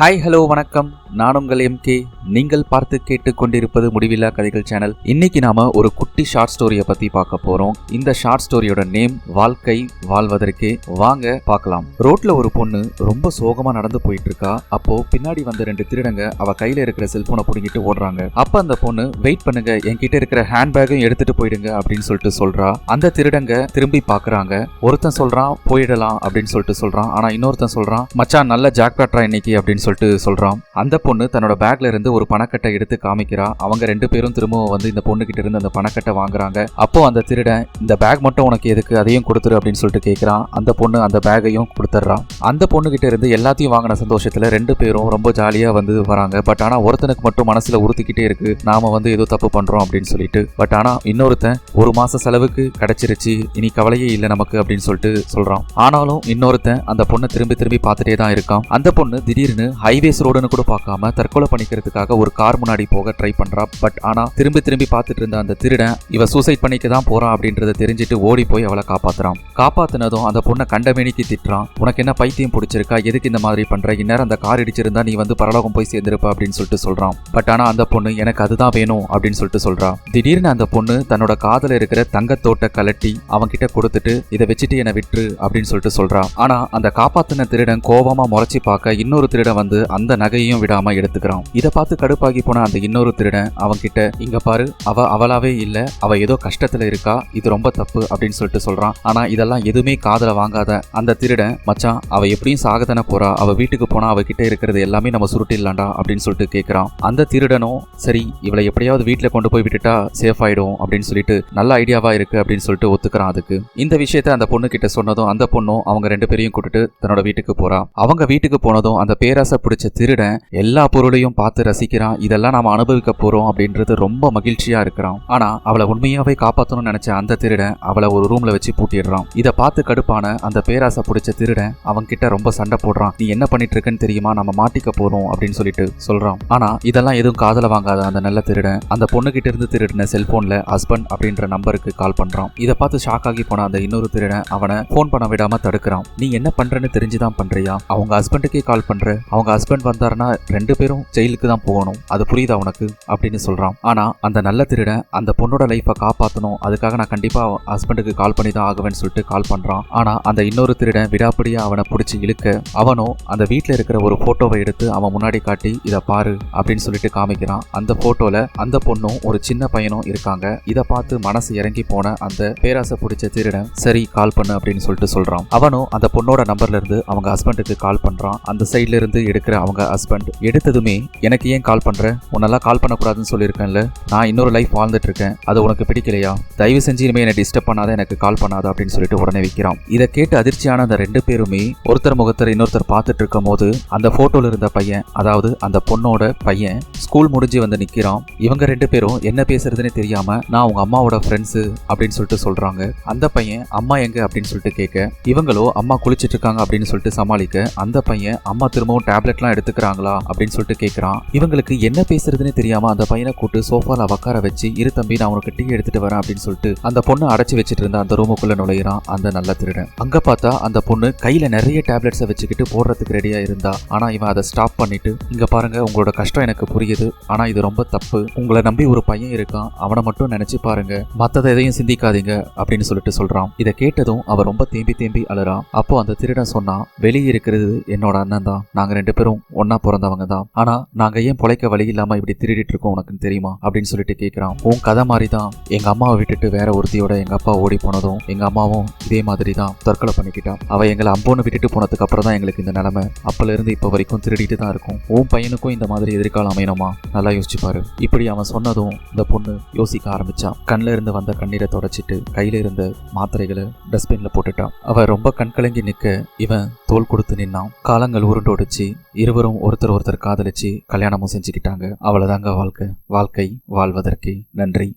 Hi hello வணக்கம். நான் உங்கள் எம்கே நீங்கள் பார்த்து கேட்டு கொண்டிருப்பது முடிவில்லா கதைகள் சேனல். இன்னைக்கு நாம ஒரு குட்டி ஷார்ட் ஸ்டோரியை பத்தி பார்க்க போறோம். இந்த ஷார்ட் ஸ்டோரியோட நேம் வாழ்க்கை வாழ்வதற்கே. வாங்க பார்க்கலாம். ரோட்ல ஒரு பொண்ணு ரொம்ப சோகமா நடந்து போயிட்டு இருக்கா அப்போ பின்னாடி வந்த ரெண்டு திருடங்க அவ கையில இருக்கிற செல்போனை புடுங்கிட்டு ஓடுறாங்க. அப்ப அந்த பொண்ணு வெயிட் பண்ணுங்க என்கிட்ட இருக்கிற ஹேண்ட்பேக்கும் எடுத்துட்டு போயிடுங்க அப்படின்னு சொல்லிட்டு சொல்றா. அந்த திருடங்க திரும்பி பாக்குறாங்க. ஒருத்தன் சொல்றான் போயிடலாம் அப்படின்னு சொல்லிட்டு சொல்றான். ஆனா இன்னொருத்தன் சொல்றான் மச்சான் நல்ல ஜாக்பேட்ரா இன்னைக்கு அப்படின்னு சொல்லிட்டு சொல்கிறான் அந்த பொண்ணு தன்னோட பேக்ல இருந்து ஒரு பணக்கட்டை எடுத்து காமிக்கிறா. அவங்க ரெண்டு பேரும் திரும்பவும் வந்து இந்த பொண்ணு கிட்ட இருந்து அந்த பணக்கட்டை வாங்குறாங்க. அப்போ அந்த திருடன் இந்த பேக் மட்டும் உனக்கு எதுக்கு? அதையும் கொடுத்துரு அப்படின்னு சொல்லிட்டு கேட்குறான் அந்த பொண்ணு அந்த பேகையும் கொடுத்துட்றான். அந்த பொண்ணு கிட்ட இருந்து எல்லாத்தையும் வாங்கின சந்தோஷத்தில் ரெண்டு பேரும் ரொம்ப ஜாலியாக வந்து வராங்க. பட் ஆனால் ஒருத்தனுக்கு மட்டும் மனசில் உறுத்திக்கிட்டே இருக்கு. நாம வந்து ஏதோ தப்பு பண்ணுறோம் அப்படின்னு சொல்லிட்டு. பட் ஆனால் இன்னொருத்தன் ஒரு மாச செலவுக்கு கிடைச்சிருச்சு. இனி கவலையே இல்லை நமக்கு அப்படின்னு சொல்லிட்டு சொல்கிறான் ஆனாலும் இன்னொருத்தன் அந்த பொண்ணை திரும்பி திரும்பி பார்த்துட்டே தான் இருக்கான். அந்த பொண்ணு திடீர்னு ஹைவேஸ் ரோடுன்னு கூட பார்க்காம தற்கொலை பண்ணிக்கிறதுக்காக ஒரு கார் முன்னாடி போக ட்ரை பண்றா. பட் ஆனா திரும்பி திரும்பி பார்த்துட்டு இருந்த அந்த திருடன் இவ சூசைட் பண்ணிக்க தான் போறான் அப்படின்றத தெரிஞ்சுட்டு ஓடி போய் அவளை காப்பாத்துறான். காப்பாத்தினதும் அந்த பொண்ணை கண்டமேனிக்கு திட்டுறான். உனக்கு என்ன பைத்தியம் பிடிச்சிருக்கா? எதுக்கு இந்த மாதிரி பண்ற? இந்நேரம் அந்த கார் இடிச்சிருந்தா நீ வந்து பரலோகம் போய் சேர்ந்திருப்ப அப்படின்னு சொல்லிட்டு சொல்றான். பட் ஆனா அந்த பொண்ணு எனக்கு அதுதான் வேணும் அப்படின்னு சொல்லிட்டு சொல்றா. திடீர்னு அந்த பொண்ணு தன்னோட காதல இருக்கிற தங்கத்தோட்ட கலட்டி அவன் கிட்ட கொடுத்துட்டு இதை வச்சுட்டு என்னை விட்டுரு அப்படின்னு சொல்லிட்டு சொல்றா. ஆனா அந்த காப்பாத்தின திருடன் கோபமா முறைச்சி பார்க்க இன்னொரு திருடன் வந்து அந்த நகையையும் விடாம எடுத்துக்கிறான். இதை பார்த்து கடுப்பாகி போன அந்த இன்னொரு திருடன் அவன் கிட்ட இங்க பாரு அவ அவளாவே இல்ல அவ ஏதோ கஷ்டத்துல இருக்கா இது ரொம்ப தப்பு அப்படின்னு சொல்லிட்டு சொல்றான். ஆனா இதெல்லாம் எதுவுமே காதல வாங்காத அந்த திருடன் மச்சான் அவ எப்படியும் சாகதானே போறா அவ வீட்டுக்கு போனா அவகிட்ட இருக்கிறது எல்லாமே நம்ம சுருட்டிடலாண்டா அப்படின்னு சொல்லிட்டு கேட்கிறான் அந்த திருடனும் சரி இவளை எப்படியாவது வீட்டுல கொண்டு போய் விட்டுட்டா சேஃப் ஆயிடும் அப்படின்னு சொல்லிட்டு நல்ல ஐடியாவா இருக்கு அப்படின்னு சொல்லிட்டு ஒத்துக்கிறான் அதுக்கு. இந்த விஷயத்த அந்த பொண்ணு கிட்ட சொன்னதும் அந்த பொண்ணும் அவங்க ரெண்டு பேரையும் கூட்டிட்டு தன்னோட வீட்டுக்கு போறா. அவங்க வீட்டுக்கு போனதும் அந்த பேராசை பிடிச்ச திருடன் எல்லா பொருளையும் பார்த்து ரசிக்கிறான். இதெல்லாம் நாம அனுபவிக்க போறோம் அப்படின்றது ரொம்ப மகிழ்ச்சியா இருக்கிறான். ஆனா அவளை உண்மையாவே காப்பாத்தணும்னு நினைச்ச அந்த திருடன் அவளை ஒரு ரூம்ல வச்சு பூட்டிடுறான். இதை பார்த்து கடுப்பான அந்த பேராசை பிடிச்ச திருடன் அவன் கிட்ட ரொம்ப சண்டை போடுறான். நீ என்ன பண்ணிட்டு இருக்கன்னு தெரியுமா? நம்ம மாட்டிக்க போறோம் அப்படின்னு சொல்லிட்டு சொல்றான். ஆனா இதெல்லாம் எதுவும் காதல வாங்காத அந்த நல்ல திருடன் அந்த பொண்ணு கிட்ட இருந்து திருடின செல்போன்ல ஹஸ்பண்ட் அப்படின்ற நம்பருக்கு கால் பண்றான். இதை பார்த்து ஷாக் ஆகி போன அந்த இன்னொரு திருடன் அவனை ஃபோன் பண்ண விடாம தடுக்கிறான். நீ என்ன பண்றன்னு தெரிஞ்சுதான் பண்றியா? அவங்க ஹஸ்பண்டுக்கே கால் பண்ற. அவங்க ஹஸ்பண்ட் வந்தாருன்னா ரெண்டு பேரும் ஜெயிலுக்கு தான் போகணும். அது புரியுதா உனக்கு? அப்படின்னு சொல்றான். ஆனா அந்த நல்ல திருடன் அந்த பொண்ணோட லைஃபை காப்பாற்றணும் அதுக்காக நான் கண்டிப்பா ஹஸ்பண்டுக்கு கால் பண்ணி தான் ஆகுவேன்னு சொல்லிட்டு கால் பண்றான். ஆனா அந்த இன்னொரு திருடன் விடாப்படியா அவனை பிடிச்சி இழுக்க அவனும் அந்த வீட்டில் இருக்கிற ஒரு போட்டோவை எடுத்து அவன் முன்னாடி காட்டி இதை பாரு அப்படின்னு சொல்லிட்டு காமிக்கிறான். அந்த போட்டோல அந்த பொண்ணும் ஒரு சின்ன பையனும் இருக்காங்க. இதை பார்த்து மனசு இறங்கி போன அந்த பேராசை பிடிச்ச திருடன் சரி கால் பண்ணு அப்படின்னு சொல்லிட்டு சொல்றான். அவனும் அந்த பொண்ணோட நம்பர்ல இருந்து அவங்க ஹஸ்பண்டுக்கு கால் பண்றான். அந்த சைட்ல இருந்து இருக்கிற அவங்க ஹஸ்பண்ட் எடுத்ததுமே எனக்கு ஏன் கால் பண்ற? உன்னெல்லாம் கால் பண்ணக்கூடாதுன்னு சொல்லியிருக்கேன்ல. நான் இன்னொரு லைஃப் வாழ்ந்துட்டு இருக்கேன் அது உனக்கு பிடிக்கலையா? தயவு செஞ்சு இனிமே என்னை டிஸ்டர்ப் பண்ணாத எனக்கு கால் பண்ணாத அப்படின்னு சொல்லிட்டு உடனே வைக்கிறான். இதை கேட்டு அதிர்ச்சியான அந்த ரெண்டு பேருமே ஒருத்தர் முகத்தர் இன்னொருத்தர் பார்த்துட்டு இருக்கும் போது அந்த போட்டோல இருந்த பையன் அதாவது அந்த பொண்ணோட பையன் ஸ்கூல் முடிஞ்சு வந்து நிக்கிறான். இவங்க ரெண்டு பேரும் என்ன பேசுறதுன்னு தெரியாம நான் உங்க அம்மாவோட ஃப்ரெண்ட்ஸ் அப்படின்னு சொல்லிட்டு சொல்றாங்க. அந்த பையன் அம்மா எங்க? அப்படின்னு சொல்லிட்டு கேட்க இவங்களோ அம்மா குளிச்சிட்டு இருக்காங்க அப்படின்னு சொல்லிட்டு சமாளிக்க அந்த பையன் அம்மா திரும்பவும் டேப்லெட்லாம் எடுத்துக்கிறாங்களா அப்படின்னு சொல்லிட்டு கேட்குறான் இவங்களுக்கு என்ன பேசுறதுன்னு தெரியாம அந்த பையனை கூட்டு சோஃபால உட்கார வச்சு இரு தம்பி நான் உனக்கு டீ எடுத்துட்டு வரேன் அப்படின்னு சொல்லிட்டு அந்த பொண்ணு அடைச்சி வச்சிட்டு இருந்த அந்த ரூமுக்குள்ள நுழையிறான் அந்த நல்ல திருடன். அங்க பார்த்தா அந்த பொண்ணு கையில நிறைய டேப்லெட்ஸை வச்சுக்கிட்டு போடுறதுக்கு ரெடியா இருந்தா. ஆனா இவன் அதை ஸ்டாப் பண்ணிட்டு இங்க பாருங்க உங்களோட கஷ்டம் எனக்கு புரியுது. ஆனா இது ரொம்ப தப்பு. உங்களை நம்பி ஒரு பையன் இருக்கான். அவனை மட்டும் நினைச்சு பாருங்க. மத்ததை எதையும் சிந்திக்காதீங்க அப்படின்னு சொல்லிட்டு சொல்றான். இதை கேட்டதும் அவன் ரொம்ப தேம்பி தேம்பி அழறான் அப்போ அந்த திருடன் சொன்னான் வெளியே இருக்கிறது என்னோட அண்ணன் தான். நாங்க ரெண்டு ரெண்டு பேரும் ஒன்னா பிறந்தவங்க தான். ஆனா நாங்க ஏன் பொழைக்க வழி இல்லாம இப்படி திருடிட்டு இருக்கோம் உனக்குன்னு தெரியுமா? அப்படின்னு சொல்லிட்டு கேட்கிறான் உன் கதை மாதிரி தான் எங்க அம்மாவை விட்டுட்டு வேற ஒருத்தியோட எங்க அப்பா ஓடி போனதும் எங்க அம்மாவும் இதே மாதிரி தான் தற்கொலை பண்ணிக்கிட்டான் அவ எங்களை அம்போன்னு விட்டுட்டு போனதுக்கு அப்புறம் தான் எங்களுக்கு இந்த நிலைமை. அப்பல இருந்து இப்ப வரைக்கும் திருடிட்டு தான் இருக்கும். உன் பையனுக்கும் இந்த மாதிரி எதிர்காலம் அமையணுமா? நல்லா யோசிச்சுப்பாரு இப்படி அவன் சொன்னதும் இந்த பொண்ணு யோசிக்க ஆரம்பிச்சான் கண்ணில் இருந்து வந்த கண்ணீரை தொடச்சிட்டு கையில இருந்த மாத்திரைகளை டஸ்ட்பின்ல போட்டுட்டான் அவ ரொம்ப கண் கலங்கி நிக்க இவன் தோல் கொடுத்து நின்னான். காலங்கள் உருண்டோடிச்சு இருவரும் ஒருத்தர் ஒருத்தர் காதலிச்சு கல்யாணமும் செஞ்சுக்கிட்டாங்க. அவ்வளவுதாங்க வாழ்க்கை. வாழ்க்கை வாழ்வதற்கு நன்றி.